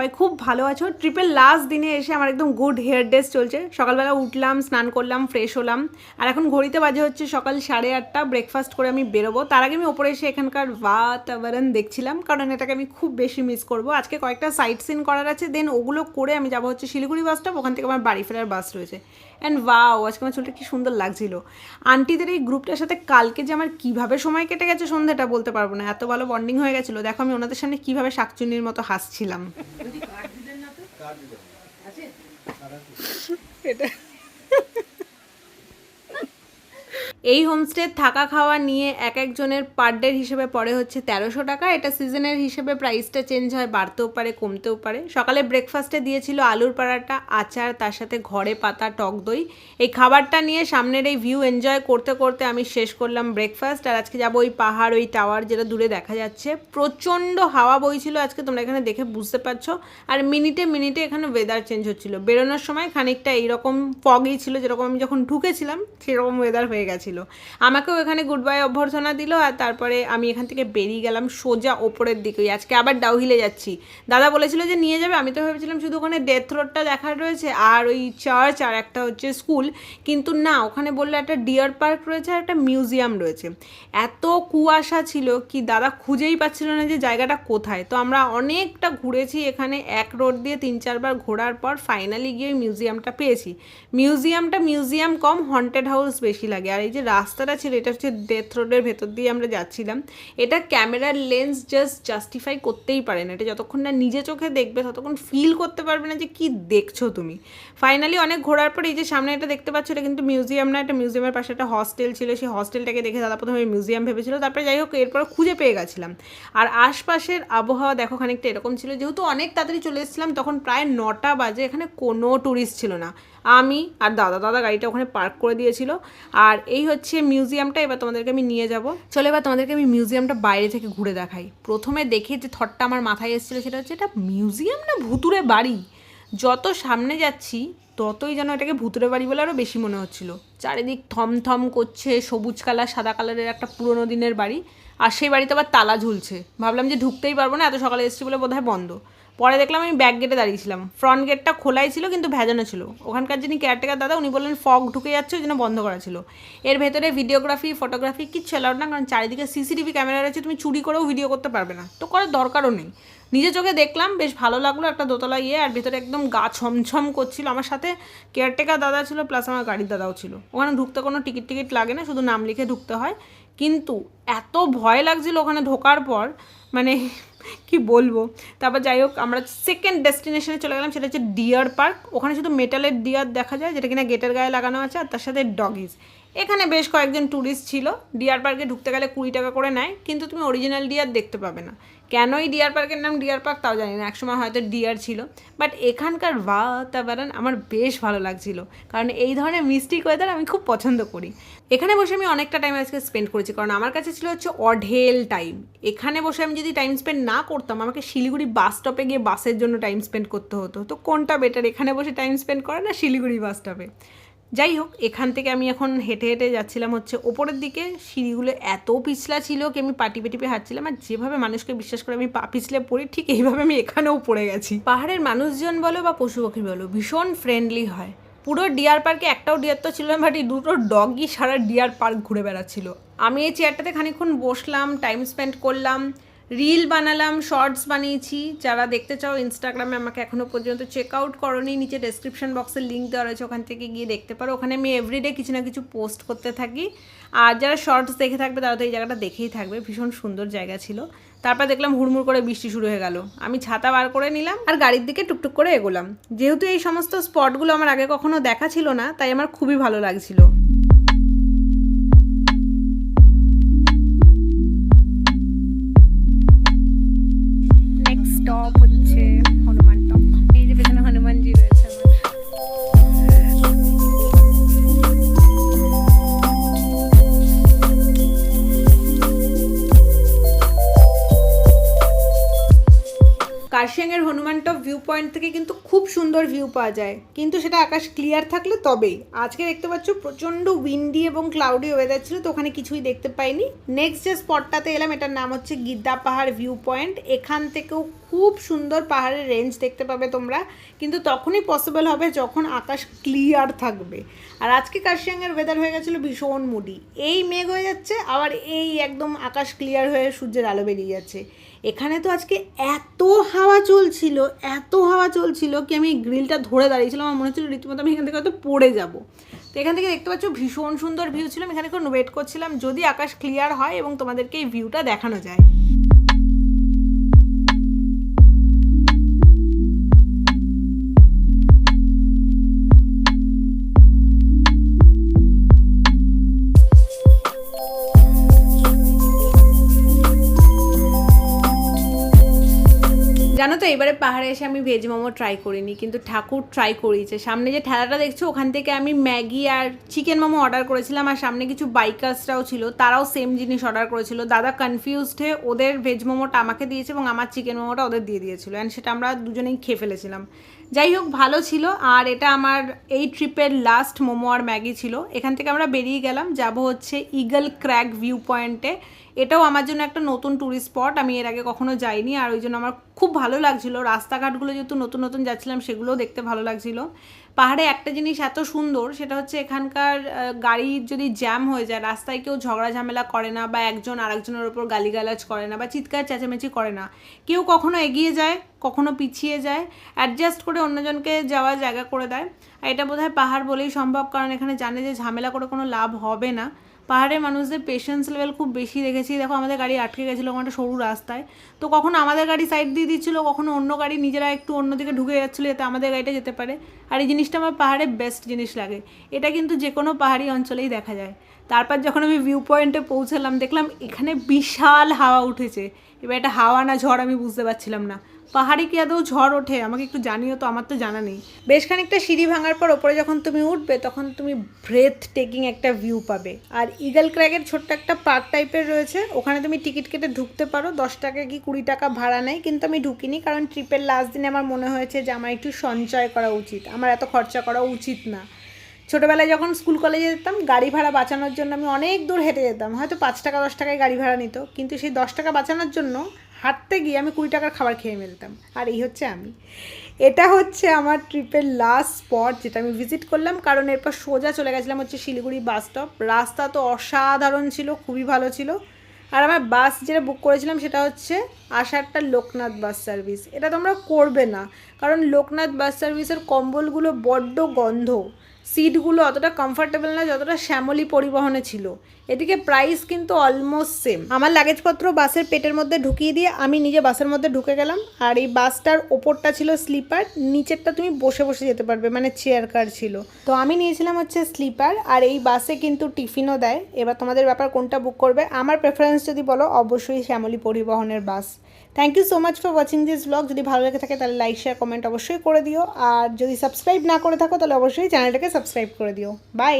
সবাই খুব ভালো আছো। ট্রিপের লাস্ট দিনে এসে আমার একদম গুড হেয়ার ডেস চলছে। সকালবেলা উঠলাম, স্নান করলাম ফ্রেশ হলাম। আর এখন ঘড়িতে বাজে হচ্ছে সকাল সাড়ে আটটা। ব্রেকফাস্ট করে আমি বেরোবো। তার আগে আমি ওপরে এসে এখানকার বাতাবরণ দেখছিলাম। কারণ এটাকে আমি খুব বেশি মিস করব। আজকে কয়েকটা সাইট সিন করার আছে। দেন ওগুলো করে আমি যাব হচ্ছে শিলিগুড়ি বাস স্টপ ওখান থেকে আমার বাড়ি ফেরার বাস রয়েছে। অ্যান্ড ওয়াও আজকে আমার চুলটা কি সুন্দর লাগছিল। আন্টিদের এই গ্রুপটার সাথে কালকে যে আমার কীভাবে সময় কেটে গেছে সন্ধ্যাটা বলতে পারব না। এত ভালো বন্ডিং হয়ে গেছিল। দেখো আমি ওনাদের সামনে কীভাবে শাকচুন্নির মতো হাসছিলাম। এটা এই হোমস্টে থাকা খাওয়া নিয়ে এক একজনের পার ডের হিসেবে পড়ে হচ্ছে তেরোশো টাকা। এটা সিজনের হিসেবে প্রাইসটা চেঞ্জ হয়, বাড়তেও পারে, কমতেও পারে। সকালে ব্রেকফাস্টে দিয়েছিল আলুর পাড়াটা, আচার, তার সাথে ঘরে পাতা, টক দই। এই খাবারটা নিয়ে সামনের এই ভিউ এনজয় করতে করতে আমি শেষ করলাম ব্রেকফাস্ট আর আজকে যাব ওই পাহাড়, ওই টাওয়ার যেটা দূরে দেখা যাচ্ছে। প্রচণ্ড হাওয়া বইছিল আজকে, তোমরা এখানে দেখে বুঝতে পারছ। আর মিনিটে মিনিটে এখানে ওয়েদার চেঞ্জ হচ্ছিল। বেরোনোর সময় খানিকটা এইরকম ফগই ছিল, যেরকম আমি যখন ঢুকেছিলাম, সেরকম ওয়েদার হয়ে গেছিল আমাকেও এখানে গুড বাই অভ্যর্থনা দিল আর তারপরে আমি এখান থেকে বেরিয়ে গেলাম সোজা ওপরের দিকে আজকে আবার ডাউহিলে যাচ্ছি। দাদা বলেছিল যে নিয়ে যাবে, আমি তো ভেবেছিলাম শুধু ওখানে ডেথ রোডটা দেখার রয়েছে আর ওই চার্চ আর একটা হচ্ছে স্কুল কিন্তু না, ওখানে বলল একটা ডিয়ার পার্ক রয়েছে আর একটা মিউজিয়াম রয়েছে। এত কুয়াশা ছিল কি দাদা খুঁজেই পাচ্ছিল না যে জায়গাটা কোথায়। তো আমরা অনেকটা ঘুরেছি এখানে এক রোড দিয়ে তিন চারবার ঘোরার পর ফাইনালি গিয়ে মিউজিয়ামটা পেয়েছি। মিউজিয়ামটা মিউজিয়াম কম হন্টেড হাউস বেশি লাগে। আর এই যে রাস্তাটা ছিল, এটা হচ্ছে ডেথ রোডের ভেতর দিয়ে আমরা যাচ্ছিলাম। এটা ক্যামেরার লেন্স জাস্ট জাস্টিফাই করতেই পারে না। এটা যতক্ষণ না নিজে চোখে দেখবে, ততক্ষণ ফিল করতে পারবে না যে কি দেখছ তুমি। ফাইনালি অনেক ঘোরার পর এই যে সামনে এটা দেখতে পাচ্ছ, এটা কিন্তু মিউজিয়াম না, এটা মিউজিয়ামের পাশে একটা হস্টেল ছিল। সেই হস্টেলটাকে দেখে দাদা প্রথমে মিউজিয়াম ভেবেছিল, তারপরে যাই হোক, এরপর খুঁজে পেয়ে গেছিলাম। আর আশপাশের আবহাওয়া দেখো খানিকটা এরকম ছিল। যেহেতু অনেক তাড়াতাড়ি চলে এসেছিলাম, তখন প্রায় নটা বাজে, এখানে কোনো ট্যুরিস্ট ছিল না। আমি আর দাদা দাদা গাড়িটা ওখানে পার্ক করে দিয়েছিল। আর এই হচ্ছে মিউজিয়ামটা এবার তোমাদেরকে আমি নিয়ে যাব। চলো এবার তোমাদেরকে আমি মিউজিয়ামটা বাইরে থেকে ঘুরে দেখাই। প্রথমে দেখে যে থটটা আমার মাথায় এসেছিল, সেটা হচ্ছে এটা মিউজিয়াম না ভুতুরে বাড়ি? যত সামনে যাচ্ছি, ততই যেন এটাকে ভুতুরে বাড়ি বলে আরও বেশি মনে হচ্ছিল। চারিদিক থমথম করছে, সবুজ কালার, সাদা কালারের একটা পুরোনো দিনের বাড়ি। আর সেই বাড়িতে আবার তালা ঝুলছে। ভাবলাম যে ঢুকতেই পারব না, এত সকালে এসেছি বলে বোধহয় বন্ধ। পরে দেখলাম আমি ব্যাক গেটে দাঁড়িয়েছিলাম ফ্রন্ট গেটটা খোলাই ছিল, কিন্তু ভেজানো ছিল। ওখানকার যিনি কেয়ারটেকার দাদা, উনি বললেন, ফগ ঢুকে যাচ্ছে, ওই জন্য বন্ধ করা ছিল। এর ভেতরে ভিডিওগ্রাফি ফটোগ্রাফি কিচ্ছু অ্যালাউড না, কারণ চারিদিকে সিসিটিভি ক্যামেরা রয়েছে, তুমি চুরি করেও ভিডিও করতে পারবে না। তো করার দরকারও নেই। নিজে চোখে দেখলাম, বেশ ভালো লাগল, একটা দোতলা ইয়ে আর ভেতরে একদম গা ছমছম করছিল। আমার সাথে কেয়ারটেকার দাদা ছিল প্লাস আমার গাড়ির দাদাও ছিল। ওখানে ঢুকতে কোনো টিকিট টিকিট লাগে না, শুধু নাম লিখে ঢুকতে হয়। কিন্তু এত ভয় লাগছিল ওখানে ঢোকার পর মানে কি বলব? তারপর যাই হোক, আমরা সেকেন্ড ডেস্টিনেশনে চলে গেলাম, সেটা হচ্ছে ডিয়ার পার্ক ওখানে শুধু মেটালের ডিয়ার দেখা যায়, যেটা কিনা গেটের গায়ে লাগানো আছে, আর তার সাথে ডগিজ এখানে বেশ কয়েকজন ট্যুরিস্ট ছিল। ডিয়ার পার্কে ঢুকতে গেলে কুড়ি টাকা করে নেয়, কিন্তু তুমি অরিজিনাল ডিয়ার দেখতে পাবে না। কেনই ডিয়ার পার্কের নাম ডিয়ার পার্ক তাও জানি না, একসময় হয়তো ডিয়ার ছিল। বাট এখানকার বাতাবরণ আমার বেশ ভালো লাগছিল, কারণ এই ধরনের মিস্টিক ওয়েদার আমি খুব পছন্দ করি। এখানে বসে আমি অনেকটা টাইম আজকে স্পেন্ড করেছি, কারণ আমার কাছে ছিল হচ্ছে অঢেল টাইম এখানে বসে আমি যদি টাইম স্পেন্ড না করতাম, আমাকে শিলিগুড়ি বাস স্টপে গিয়ে বাসের জন্য টাইম স্পেন্ড করতে হতো। তো কোনটা বেটার এখানে বসে টাইম স্পেন্ড করে না শিলিগুড়ি বাস স্টপে যাই হোক এখান থেকে আমি এখন হেঁটে হেঁটে যাচ্ছিলাম হচ্ছে ওপরের দিকে। সিঁড়িগুলো এত পিছলা ছিল কি আমি পাটি পেটিপে হাঁটছিলাম আর যেভাবে মানুষকে বিশ্বাস করে আমি পা পিছলে পড়ি, ঠিক এইভাবে আমি এখানেও পড়ে গেছি। পাহাড়ের মানুষজন বলো বা পশু পাখি বলো, ভীষণ ফ্রেন্ডলি হয়। পুরো ডিয়ার পার্কে একটাও ডিয়ার তো ছিল না বাট এই দুটো ডগই সারা ডিয়ার পার্ক ঘুরে বেড়াচ্ছিল। আমি এই চেয়ারটাতে খানিক্ষণ বসলাম টাইম স্পেন্ড করলাম। রিল বানালাম, শর্টস বানিয়েছি। যারা দেখতে চাও ইনস্টাগ্রামে আমাকে এখনও পর্যন্ত চেক আউট করনি, নিচে ডেসক্রিপশন বক্সের লিঙ্ক দেওয়া রয়েছে, ওখান থেকে গিয়ে দেখতে পারো। ওখানে আমি এভরিডে কিছু না কিছু পোস্ট করতে থাকি। আর যারা শর্টস দেখে থাকবে, তারা তো এই জায়গাটা দেখেই থাকবে। ভীষণ সুন্দর জায়গা ছিল। তারপর দেখলাম হুড়মুড় করে বৃষ্টি শুরু হয়ে গেল। আমি ছাতা বার করে নিলাম আর গাড়ির দিকে টুকটুক করে এগোলাম। যেহেতু এই সমস্ত স্পটগুলো আমার আগে কখনো দেখা ছিল না, তাই আমার খুবই ভালো লাগছিল। কার্শিয়াংয়ের হনুমান টপ ভিউ পয়েন্ট থেকে কিন্তু খুব সুন্দর ভিউ পাওয়া যায়। কিন্তু সেটা আকাশ ক্লিয়ার থাকলে তবেই। আজকে দেখতে পাচ্ছ, প্রচণ্ড উইন্ডি এবং ক্লাউডি ওয়েদার ছিল, তো ওখানে কিছুই দেখতে পাইনি। নেক্সট যে স্পটটাতে এলাম, এটার নাম হচ্ছে গিদ্দা পাহাড় ভিউ পয়েন্ট এখান থেকেও খুব সুন্দর পাহাড়ের রেঞ্জ দেখতে পাবে তোমরা। কিন্তু তখনই পসিবল হবে যখন আকাশ ক্লিয়ার থাকবে। আর আজকে কার্শিয়াংয়ের ওয়েদার হয়ে গেছিল ভীষণ মুডি এই মেঘ হয়ে যাচ্ছে, আবার এই একদম আকাশ ক্লিয়ার হয়ে সূর্যের আলো বেরিয়ে যাচ্ছে। এখানে তো আজকে এত হাওয়া চলছিল, এত হাওয়া চলছিল কি আমি গ্রিলটা ধরে দাঁড়িয়েছিলাম, আমার মনে হচ্ছিল রীতিমতো আমি এখান থেকে হয়তো পড়ে যাব। তো এখান থেকে দেখতে পাচ্ছ ভীষণ সুন্দর ভিউ ছিল, আমি এখানে কোনো ওয়েট করছিলাম, যদি আকাশ ক্লিয়ার হয় এবং তোমাদেরকে এই ভিউটা দেখানো যায়। জানো তো এবারে পাহাড়ে এসে আমি ভেজ মোমো ট্রাই করিনি, কিন্তু ঠাকুর ট্রাই করিয়েছে। সামনে যে ঠেলাটা দেখছ, ওখান থেকে আমি ম্যাগি আর চিকেন মোমো অর্ডার করেছিলাম, আর সামনে কিছু বাইকার্সরাও ছিল, তারাও সেম জিনিস অর্ডার করেছিল। দাদা কনফিউজড হয়ে ওদের ভেজ মোমোটা আমাকে দিয়েছে এবং আমার চিকেন মোমোটা ওদের দিয়ে দিয়েছিল অ্যান্ড সেটা আমরা দুজনেই খেয়ে ফেলেছিলাম। যাই হোক, ভালো ছিল, আর এটা আমার এই ট্রিপের লাস্ট মোমো আর ম্যাগি ছিল। এখান থেকে আমরা বেরিয়ে গেলাম, যাব হচ্ছে ইগল ক্র্যাক ভিউ পয়েন্টে এটাও আমার জন্য একটা নতুন ট্যুরিস্ট স্পট আমি এর আগে কখনো যাইনি, আর ওই জন্য আমার খুব ভালো লাগছিল। রাস্তাঘাটগুলো যেহেতু নতুন নতুন যাচ্ছিলাম, সেগুলোও দেখতে ভালো লাগছিল। পাহাড়ে একটা জিনিস এত সুন্দর, সেটা হচ্ছে এখানকার গাড়ি যদি জ্যাম হয়ে যায়, রাস্তায় কেউ ঝগড়া ঝামেলা করে না বা একজন আরেকজনের ওপর গালিগালাজ করে না বা চিৎকার চেঁচামেচি করে না, কেউ কখনো এগিয়ে যায়, কখনো পিছিয়ে যায় অ্যাডজাস্ট করে অন্যজনকে যাওয়ার জায়গা করে দেয়। আর এটা বোধহয় পাহাড় বলেই সম্ভব, কারণ এখানে জানে যে ঝামেলা করে কোনো লাভ হবে না। পাহাড়ের মানুষদের পেশেন্স লেভেল খুব বেশি দেখেছি। দেখো, আমাদের গাড়ি আটকে গেছিল একটা সরু রাস্তায়। তো কখনো আমাদের গাড়ি সাইড দিয়ে দিচ্ছিল, কখনো অন্য গাড়ি নিজেরা একটু অন্যদিকে ঢুকে যাচ্ছিল যাতে আমাদের গাড়িটা যেতে পারে। আর এই জিনিসটা আমার পাহাড়ে বেস্ট জিনিস লাগে। এটা কিন্তু যে কোনো পাহাড়ি অঞ্চলেই দেখা যায়। তারপর যখন আমি ভিউ পয়েন্টে পৌঁছালাম, দেখলাম এখানে বিশাল হাওয়া উঠেছে। এবার এটা হাওয়া না ঝড় আমি বুঝতে পারছিলাম না। পাহাড়ে কি আদৌ ঝড় ওঠে? আমাকে একটু জানিও তো, আমার তো জানা নেই। বেশ খানিকটা সিঁড়ি ভাঙার পর ওপরে যখন তুমি উঠবে, তখন তুমি ব্রেথ টেকিং একটা ভিউ পাবে। আর ইগল ক্র্যাগের ছোট্ট একটা পার্ক টাইপের রয়েছে। ওখানে তুমি টিকিট কেটে ঢুকতে পারো। দশ টাকা কি কুড়ি টাকা ভাড়া নেয় কিন্তু আমি ঢুকিনি। কারণ ট্রিপের লাস্ট দিনে আমার মনে হয়েছে যে, আমার একটু সঞ্চয় করা উচিত। আমার এত খরচা করা উচিত না। ছোটোবেলায় যখন স্কুল কলেজে যেতাম, গাড়ি ভাড়া বাঁচানোর জন্য আমি অনেক দূর হেঁটে যেতাম। হয়তো পাঁচ টাকা, দশ টাকায় গাড়ি ভাড়া নিত, কিন্তু সেই দশ টাকা বাঁচানোর জন্য হাঁটতে গিয়ে আমি কুড়ি টাকার খাবার খেয়ে ফেলতাম। আর এই হচ্ছে আমি। এটা হচ্ছে আমার ট্রিপের লাস্ট স্পট যেটা আমি ভিজিট করলাম, কারণ এরপর সোজা চলে গেছিলাম হচ্ছে শিলিগুড়ি বাস স্টপ রাস্তা তো অসাধারণ ছিল, খুবই ভালো ছিল। আর আমার বাস যেটা বুক করেছিলাম সেটা হচ্ছে আসারটা লোকনাথ বাস সার্ভিস এটা তোমরা করবে না, কারণ লোকনাথ বাস সার্ভিসের কম্বলগুলো বড্ড গন্ধ। সিটগুলো অতটা কমফোর্টেবল না, যতটা শ্যামলী পরিবহনে ছিল। এদিকে প্রাইস কিন্তু অলমোস্ট সেম আমার লাগেজপত্র বাসের পেটের মধ্যে ঢুকিয়ে দিয়ে আমি নিজে বাসের মধ্যে ঢুকে গেলাম, আর এই বাসটার ওপরটা ছিল স্লিপার নিচেরটা তুমি বসে বসে যেতে পারবে মানে চেয়ার কার ছিল। তো আমি নিয়েছিলাম হচ্ছে স্লিপার আর এই বাসে কিন্তু টিফিনও দেয়। এবার তোমাদের ব্যাপার কোনটা বুক করবে, আমার প্রেফারেন্স যদি বলো, অবশ্যই শ্যামলী পরিবহনের bus. Thank you so much for watching this blog যদি ভালো লেগে থাকে, তাহলে লাইক শেয়ার কমেন্ট অবশ্যই করে দিও। আর যদি সাবস্ক্রাইব না করে থাকো, তাহলে অবশ্যই চ্যানেলটাকে সাবস্ক্রাইব করে দিও। বাই